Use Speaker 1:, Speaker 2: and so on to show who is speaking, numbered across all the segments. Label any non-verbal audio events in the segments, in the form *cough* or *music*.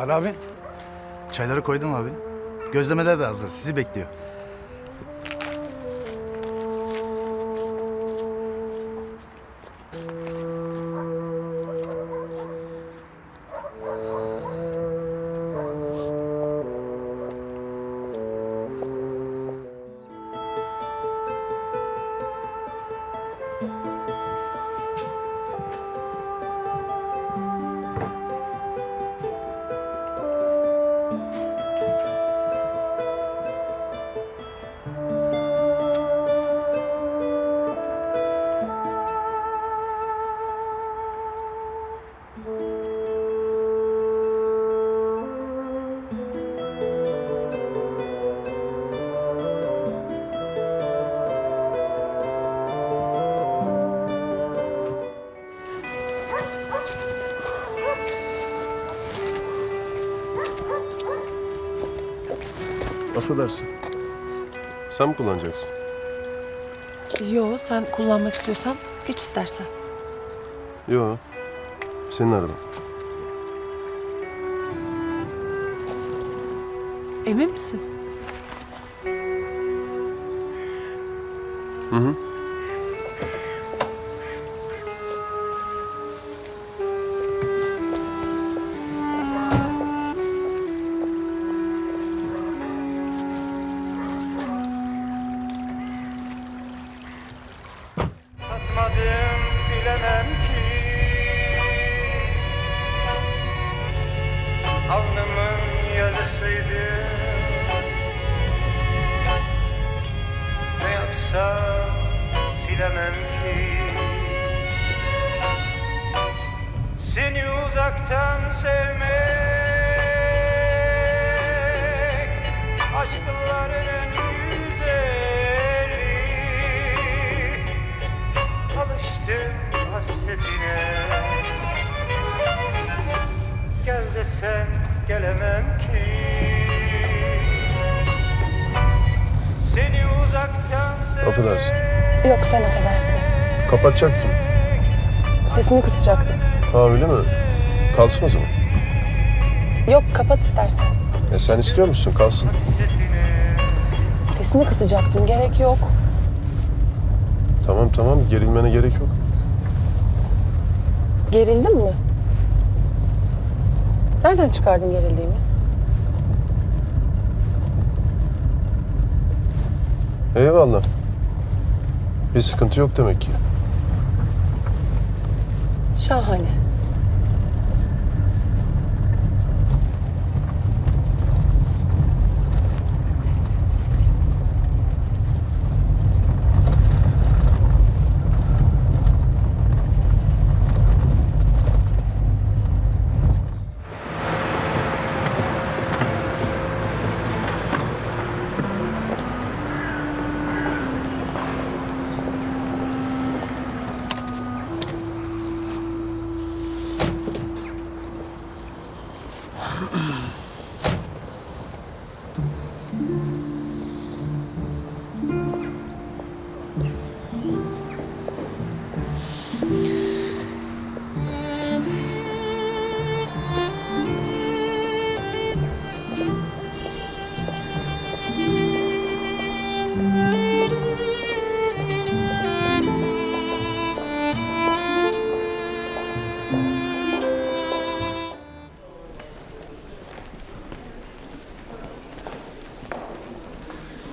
Speaker 1: Sarı abi. Çayları koydum abi. Gözlemeler de hazır. Sizi bekliyor.
Speaker 2: Affedersin. Sen mi kullanacaksın?
Speaker 3: Yo sen kullanmak istiyorsan geç istersen.
Speaker 2: Yok. Senin araban.
Speaker 3: Emin misin?
Speaker 2: Hı hı.
Speaker 4: Yapsam silemem ki. Seni uzaktan sevmek Aşkların en güzeli. Alıştım hasretine. Gel desem gelemem
Speaker 2: Affedersin.
Speaker 3: Yok sen affedersin.
Speaker 2: Kapatacaktım.
Speaker 3: Sesini kısacaktım.
Speaker 2: Ha öyle mi? Kalsın o zaman.
Speaker 3: Yok kapat istersen.
Speaker 2: E sen istiyor musun? Kalsın.
Speaker 3: Sesini kısacaktım gerek yok.
Speaker 2: Tamam tamam. Gerilmene gerek yok.
Speaker 3: Gerildin mi? Nereden çıkardın gerildiğimi?
Speaker 2: Eyvallah. Bir sıkıntı yok demek ki.
Speaker 3: Şahane.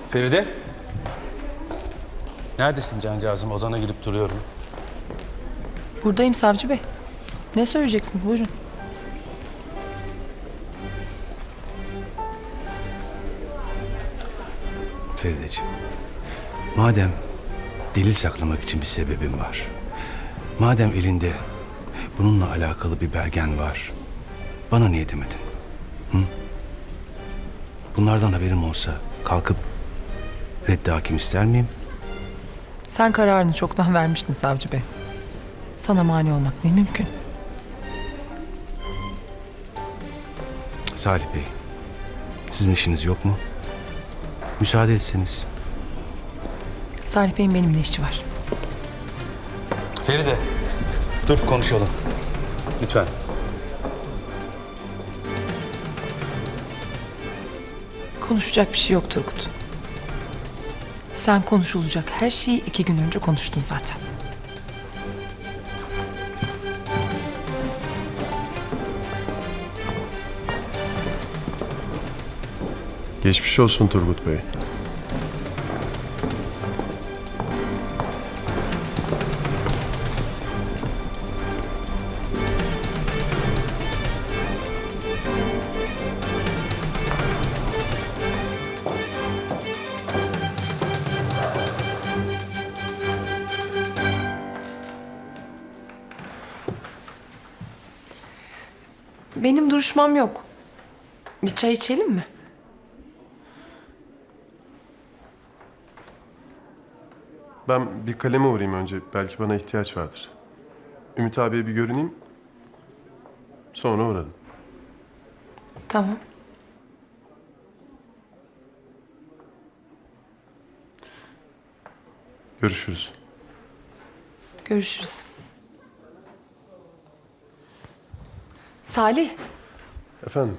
Speaker 5: Feride. Neredesin cancağızım? Odana girip duruyorum.
Speaker 3: Buradayım savcı bey. Ne söyleyeceksiniz buyurun.
Speaker 1: Ferideciğim. Madem delil saklamak için bir sebebin var. Madem elinde bununla alakalı bir belgen var. Bana niye demedin? Hı? Bunlardan haberim olsa kalkıp reddi hakim ister miyim?
Speaker 3: Sen kararını çoktan vermiştin savcı bey. Sana mani olmak ne mümkün.
Speaker 1: Salih Bey, sizin işiniz yok mu? Müsaade etseniz.
Speaker 3: Salih Bey'in benimle işi var.
Speaker 5: Feride. Dur konuşalım. Lütfen.
Speaker 6: Konuşacak bir şey yok Turgut. Sen konuşulacak her şeyi iki gün önce konuştun zaten.
Speaker 2: Geçmiş olsun Turgut Bey.
Speaker 6: Benim duruşmam yok. Bir çay içelim mi?
Speaker 2: Ben bir kaleme uğrayayım önce. Belki bana ihtiyaç vardır. Ümit abiye bir görüneyim. Sonra uğrarım.
Speaker 6: Tamam.
Speaker 2: Görüşürüz.
Speaker 6: Görüşürüz. Salih,
Speaker 2: Efendim?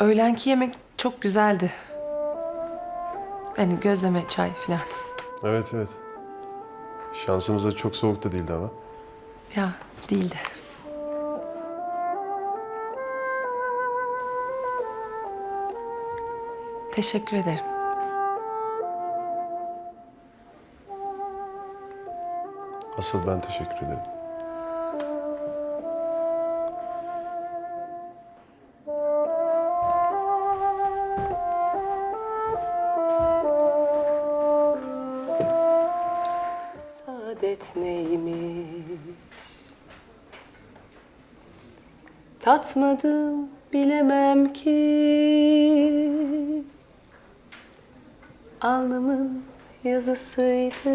Speaker 6: öğlenki yemek çok güzeldi. Hani gözleme, çay filan.
Speaker 2: Evet evet. Şansımıza çok soğuk da değildi hava.
Speaker 6: Ya değildi. Teşekkür ederim.
Speaker 2: Asıl ben teşekkür ederim.
Speaker 3: Saadet neymiş? Tatmadım bilemem ki. Alnımın yazısıydı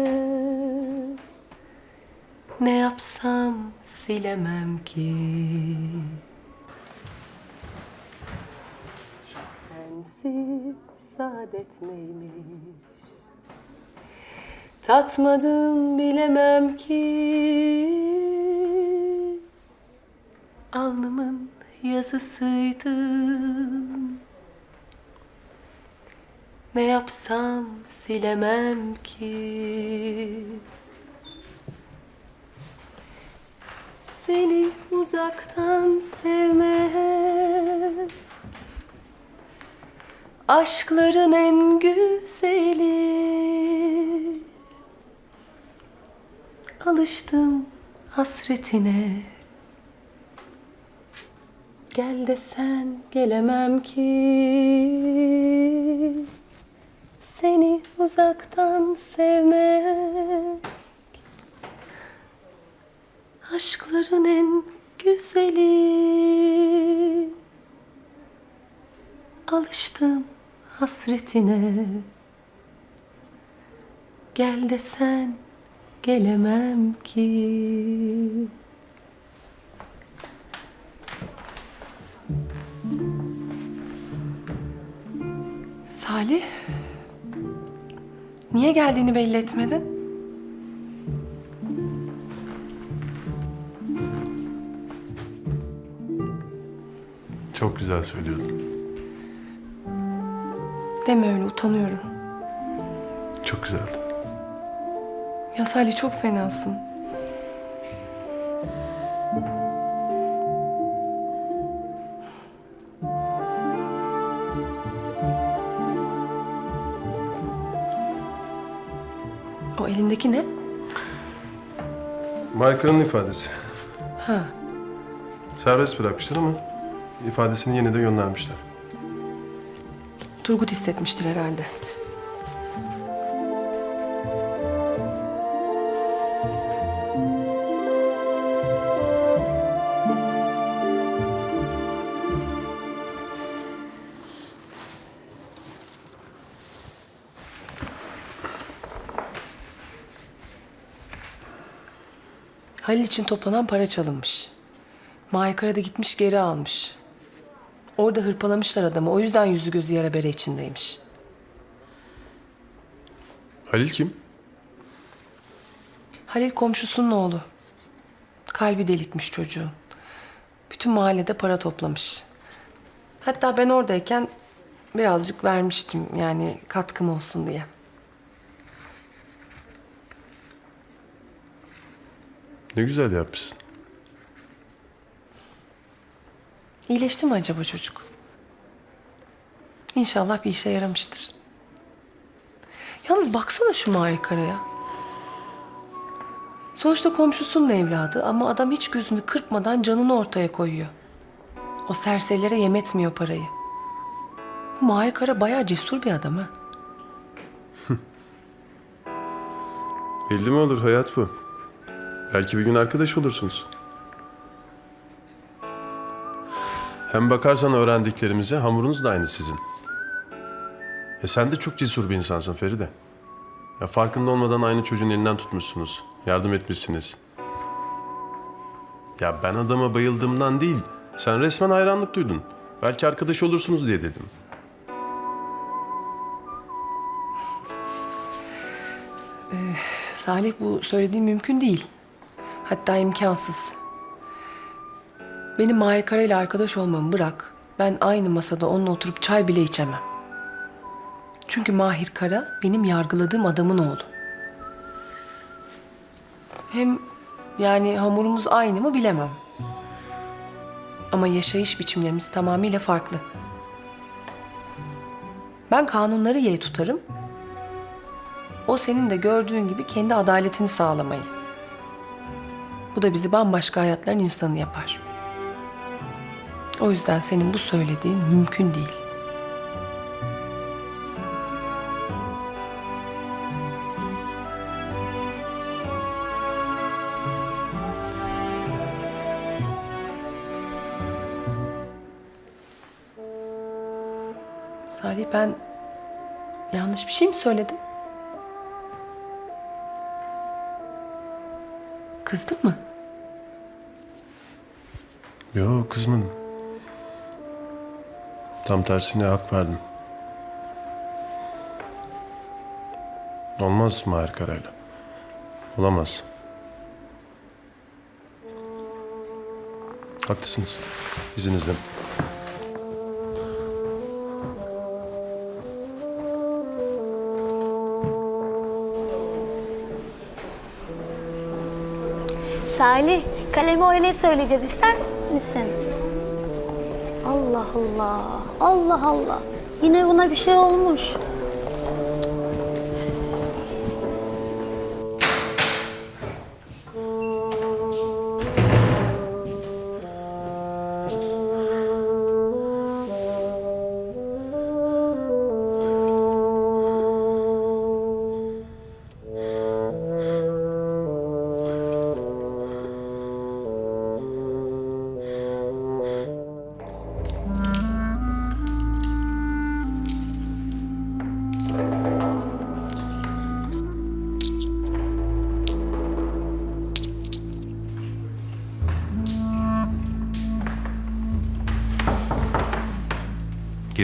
Speaker 3: Ne yapsam silemem ki. Sensiz saadet neymiş Tatmadım bilemem ki. Alnımın yazısıydın Ne yapsam silemem ki Seni uzaktan sevmek Aşkların en güzeli. Alıştım hasretine. Gel desen gelemem ki. Seni uzaktan sevmek Aşkların en güzeli. Alıştım hasretine. Gel desen gelemem ki.
Speaker 6: Salih, niye geldiğini belli etmedin?
Speaker 2: Çok güzel söylüyordun.
Speaker 6: Deme öyle, utanıyorum.
Speaker 2: Çok güzeldi.
Speaker 6: Ya Salih çok fenasın. O elindeki ne?
Speaker 2: Maykar'ın ifadesi.
Speaker 6: Ha,
Speaker 2: Serbest bırakmışlar ama ifadesini yine de göndermişler.
Speaker 6: Turgut hissetmiştir herhalde. Halil için toplanan para çalınmış. Maykara da gitmiş geri almış. Orada hırpalamışlar adamı. O yüzden yüzü gözü yara bere içindeymiş.
Speaker 2: Halil kim?
Speaker 6: Halil komşusunun oğlu. Kalbi delikmiş çocuğun. Bütün mahallede para toplamış.
Speaker 3: Hatta ben oradayken birazcık vermiştim yani katkım olsun diye.
Speaker 2: Ne güzel yapmışsın.
Speaker 3: İyileşti mi acaba çocuk? İnşallah bir işe yaramıştır. Yalnız baksana şu Mahir Kara'ya. Sonuçta komşusunun evladı ama adam hiç gözünü kırpmadan canını ortaya koyuyor. O serserilere yem etmiyor parayı. Bu Mahir Kara bayağı cesur bir adam ha. *laughs*
Speaker 2: Belli mi olur hayat bu? Belki bir gün arkadaş olursunuz. Hem bakarsan öğrendiklerimize hamurunuz da aynı sizin. E sen de çok cesur bir insansın Feride. Ya farkında olmadan aynı çocuğun elinden tutmuşsunuz. Yardım etmişsiniz. Ya ben adama bayıldığımdan değil, sen resmen hayranlık duydun. Belki arkadaş olursunuz diye dedim.
Speaker 3: Salih bu söylediğin mümkün değil. Hatta imkansız. Benim Mahir Kara ile arkadaş olmamı bırak. Ben aynı masada onunla oturup çay bile içemem. Çünkü Mahir Kara benim yargıladığım adamın oğlu. Hem yani hamurumuz aynı mı bilemem. Ama yaşayış biçimlerimiz tamamıyla farklı. Ben kanunları yeğ tutarım. O senin de gördüğün gibi kendi adaletini sağlamayı. Bu da bizi bambaşka hayatların insanı yapar. O yüzden senin bu söylediğin mümkün değil. Salih ben yanlış bir şey mi söyledim? Kızdın mı?
Speaker 2: Yo kızmadım. Tam tersine hak verdim. Olmaz Mahir Kara'yla. Olamaz. Haklısınız. İzninizle.
Speaker 7: Salih, kalemi öyle söyleyeceğiz. ister misin? Allah Allah. Allah Allah. Yine buna bir şey olmuş.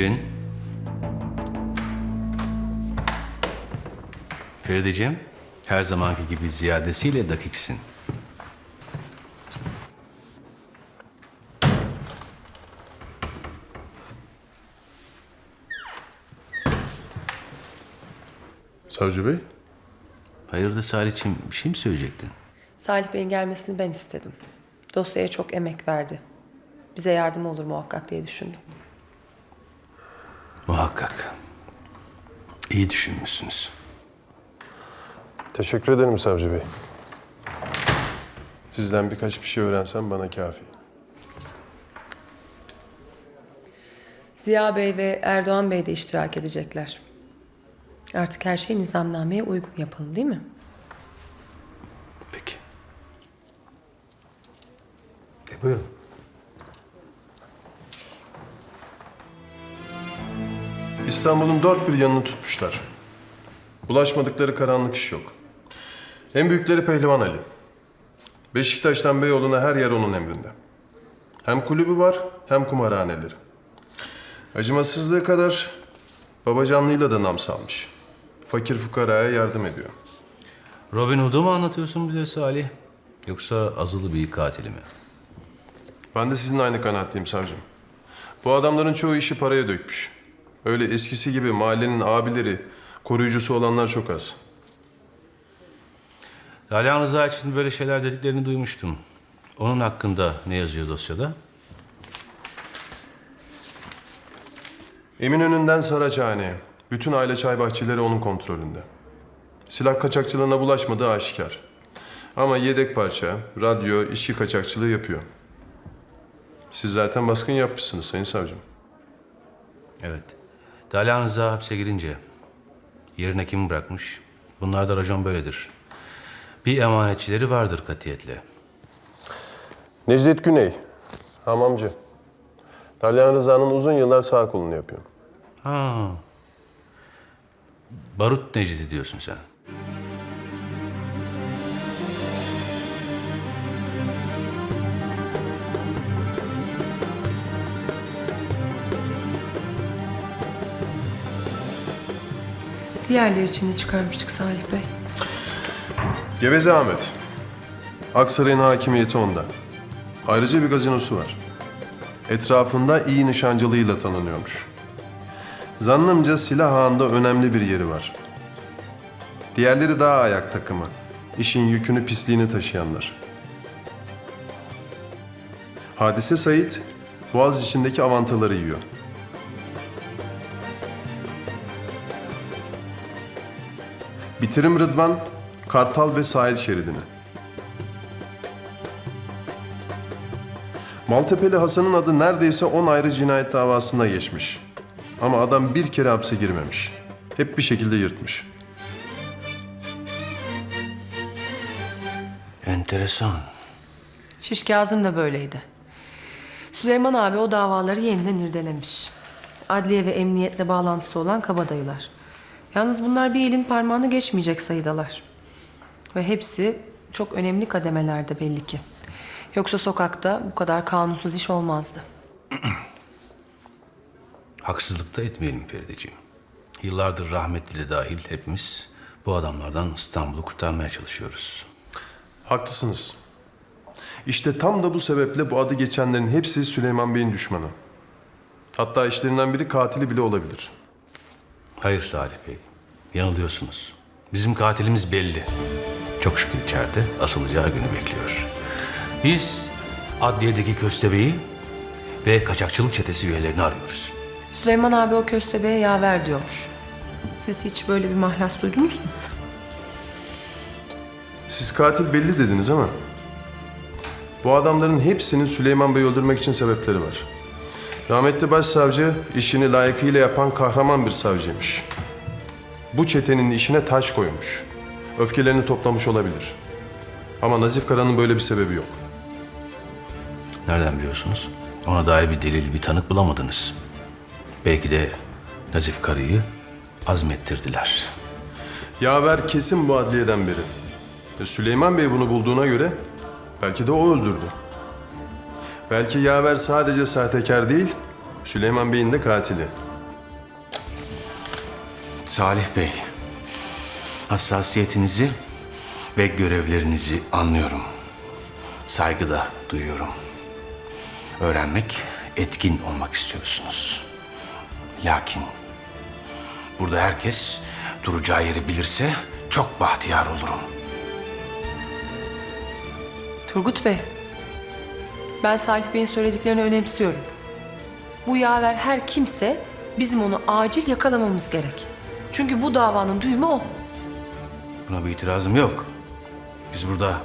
Speaker 1: Girin. Ferideciğim, her zamanki gibi ziyadesiyle dakiksin.
Speaker 2: Savcı Bey.
Speaker 1: Hayırdır Salih'ciğim, bir şey mi söyleyecektin?
Speaker 3: Salih Bey'in gelmesini ben istedim. Dosyaya çok emek verdi. Bize yardım olur muhakkak diye düşündüm.
Speaker 1: Muhakkak. İyi düşünmüşsünüz.
Speaker 2: Teşekkür ederim Savcı Bey. Sizden birkaç bir şey öğrensem bana kafi.
Speaker 3: Ziya Bey ve Erdoğan Bey de iştirak edecekler. Artık her şey nizamnameye uygun yapalım değil mi?
Speaker 1: Peki. E, buyurun.
Speaker 2: İstanbul'un dört bir yanını tutmuşlar. Bulaşmadıkları karanlık iş yok. En büyükleri Pehlivan Ali. Beşiktaş'tan Beyoğlu'na her yer onun emrinde. Hem kulübü var hem kumarhaneleri. Acımasızlığı kadar babacanlığıyla da nam salmış. Fakir fukaraya yardım ediyor.
Speaker 1: Robin Hood'u mu anlatıyorsun bize Salih? Yoksa azılı bir katili mi?
Speaker 2: Ben de sizin aynı kanaatteyim savcım. Bu adamların çoğu işi paraya dökmüş. Öyle eskisi gibi mahallenin abileri, koruyucusu olanlar çok az.
Speaker 1: Dalyan Rıza için böyle şeyler dediklerini duymuştum. Onun hakkında ne yazıyor dosyada?
Speaker 2: Eminönü'nden Saraçhane'ye. Bütün aile çay bahçeleri onun kontrolünde. Silah kaçakçılığına bulaşmadığı aşikar. Ama yedek parça, radyo, içki kaçakçılığı yapıyor. Siz zaten baskın yapmışsınız Sayın Savcım.
Speaker 1: Evet. Dalyan Rıza hapse girince yerine kim bırakmış? Bunlar da racon böyledir. Bir emanetçileri vardır katiyetle.
Speaker 2: Necdet Güney, hamamcı. Talyan Rıza'nın uzun yıllar sağ kolunu yapıyor.
Speaker 1: Ha. Barut Necdet'i diyorsun sen.
Speaker 3: Diğerleri için de çıkarmıştık Salih Bey.
Speaker 2: Geveze Ahmet. Aksaray'ın hakimiyeti onda. Ayrıca bir gazinosu var. Etrafında iyi nişancılığıyla tanınıyormuş. Zannımca silah ağında önemli bir yeri var. Diğerleri daha ayak takımı. İşin yükünü pisliğini taşıyanlar. Hadise Sait, Boğaz içindeki avantaları yiyor. Bitirim Rıdvan, Kartal ve sahil şeridini. Maltepe'li Hasan'ın adı neredeyse 10 ayrı cinayet davasında geçmiş. Ama adam bir kere hapse girmemiş. Hep bir şekilde yırtmış.
Speaker 1: Enteresan.
Speaker 3: Şiş Kazım da böyleydi. Süleyman abi o davaları yeniden irdelemiş. Adliye ve emniyetle bağlantısı olan kabadayılar. Yalnız bunlar bir elin parmağını geçmeyecek sayıdalar. Ve hepsi çok önemli kademelerde belli ki. Yoksa sokakta bu kadar kanunsuz iş olmazdı. *clears throat*
Speaker 1: Haksızlık da etmeyelim Ferideciğim. Yıllardır rahmetli de dahil hepimiz bu adamlardan İstanbul'u kurtarmaya çalışıyoruz.
Speaker 2: Haklısınız. İşte tam da bu sebeple bu adı geçenlerin hepsi Süleyman Bey'in düşmanı. Hatta işlerinden biri katili bile olabilir.
Speaker 1: Hayır Salih Bey, yanılıyorsunuz. Bizim katilimiz belli. Çok şükür içeride asılacağı günü bekliyor. Biz adliyedeki köstebeği ve kaçakçılık çetesi üyelerini arıyoruz.
Speaker 3: Süleyman abi o köstebeğe yaver diyormuş. Siz hiç böyle bir mahlas duydunuz mu?
Speaker 2: Siz katil belli dediniz ama... Bu adamların hepsinin Süleyman Bey'i öldürmek için sebepleri var. Rahmetli başsavcı işini layıkıyla yapan kahraman bir savcıymış. Bu çetenin işine taş koymuş. Öfkelerini toplamış olabilir. Ama Nazif Kara'nın böyle bir sebebi yok.
Speaker 1: Nereden biliyorsunuz? Ona dair bir delil, bir tanık bulamadınız. Belki de Nazif Karı'yı azmettirdiler.
Speaker 2: Yaver kesin bu adliyeden biri. E, Süleyman Bey bunu bulduğuna göre belki de o öldürdü. Belki Yaver sadece sahtekar değil, Süleyman Bey'in de katili.
Speaker 1: Salih Bey, hassasiyetinizi ve görevlerinizi anlıyorum. Saygı da duyuyorum. Öğrenmek, etkin olmak istiyorsunuz. Lakin burada herkes duracağı yeri bilirse çok bahtiyar olurum.
Speaker 3: Turgut Bey, ben Salih Bey'in söylediklerini önemsiyorum. Bu yaver her kimse bizim onu acil yakalamamız gerek. Çünkü bu davanın düğümü o.
Speaker 1: Buna bir itirazım yok. Biz burada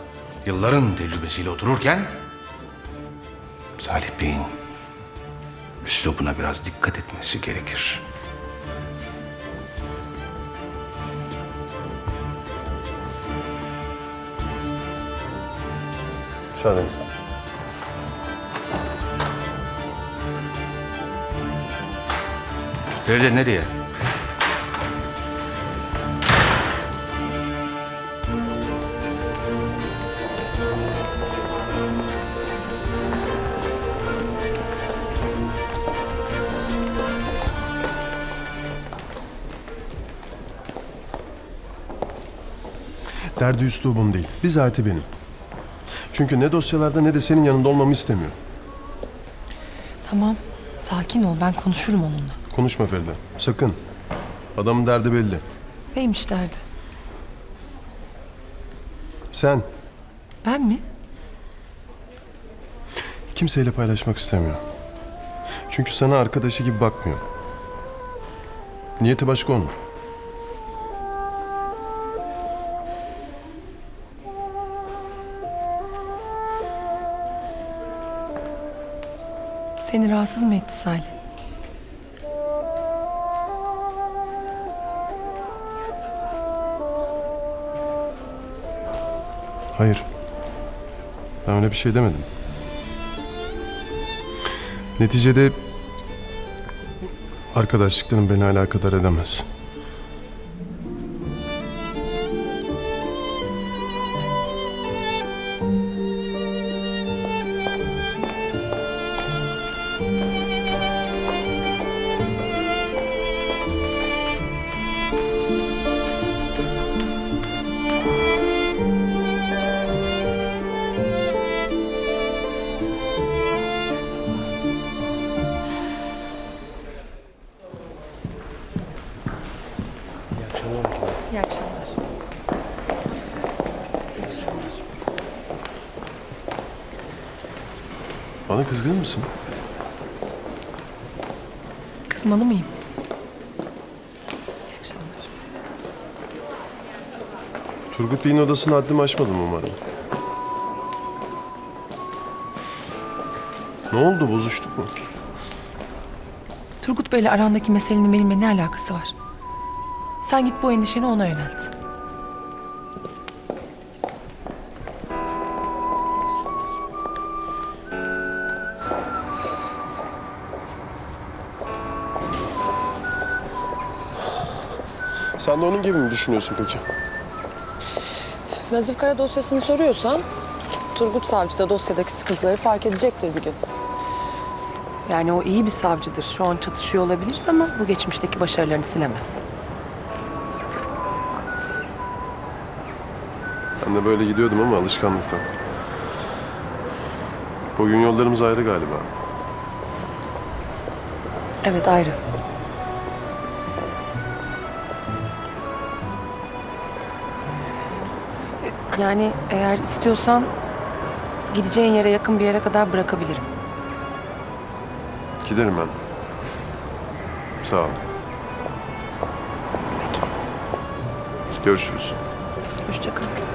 Speaker 1: yılların tecrübesiyle otururken Salih Bey'in üslubuna biraz dikkat etmesi gerekir.
Speaker 2: Müsaadenizle.
Speaker 1: Feride nereye?
Speaker 2: Derdi üslubum değil, bizatihi benim. Çünkü ne dosyalarda ne de senin yanında olmamı istemiyor.
Speaker 3: Tamam, Sakin ol ben konuşurum onunla.
Speaker 2: Konuşma Feride. Sakın. Adamın derdi belli.
Speaker 3: Neymiş derdi?
Speaker 2: Sen
Speaker 3: Ben mi?
Speaker 2: kimseyle paylaşmak istemiyor. Çünkü sana arkadaşı gibi bakmıyor. Niyeti başka onun.
Speaker 3: Seni rahatsız mı etti Salih?
Speaker 2: Hayır. Ben öyle bir şey demedim. Neticede arkadaşlıkların beni alakadar edemez. Bana kızgın mısın?
Speaker 3: Kızmalı mıyım? İyi akşamlar.
Speaker 2: Turgut Bey'in odasını haddimi aşmadım umarım. Ne oldu? Bozuştuk mu?
Speaker 3: Turgut Bey'le arandaki meselenin benimle ne alakası var? Sen git bu endişeni ona yönelt.
Speaker 2: Sen de onun gibi mi düşünüyorsun peki?
Speaker 8: Nazif Kara dosyasını soruyorsan Turgut Savcı da dosyadaki sıkıntıları fark edecektir bir gün.
Speaker 3: Yani o iyi bir savcıdır. Şu an çatışıyor olabiliriz ama bu geçmişteki başarılarını silemez.
Speaker 2: Ben de böyle gidiyordum ama alışkanlıktan. Bugün yollarımız ayrı galiba.
Speaker 3: Evet ayrı. Yani eğer istiyorsan gideceğin yere yakın bir yere kadar bırakabilirim.
Speaker 2: Giderim ben. Sağ ol.
Speaker 3: Peki.
Speaker 2: Görüşürüz.
Speaker 3: Hoşça kal.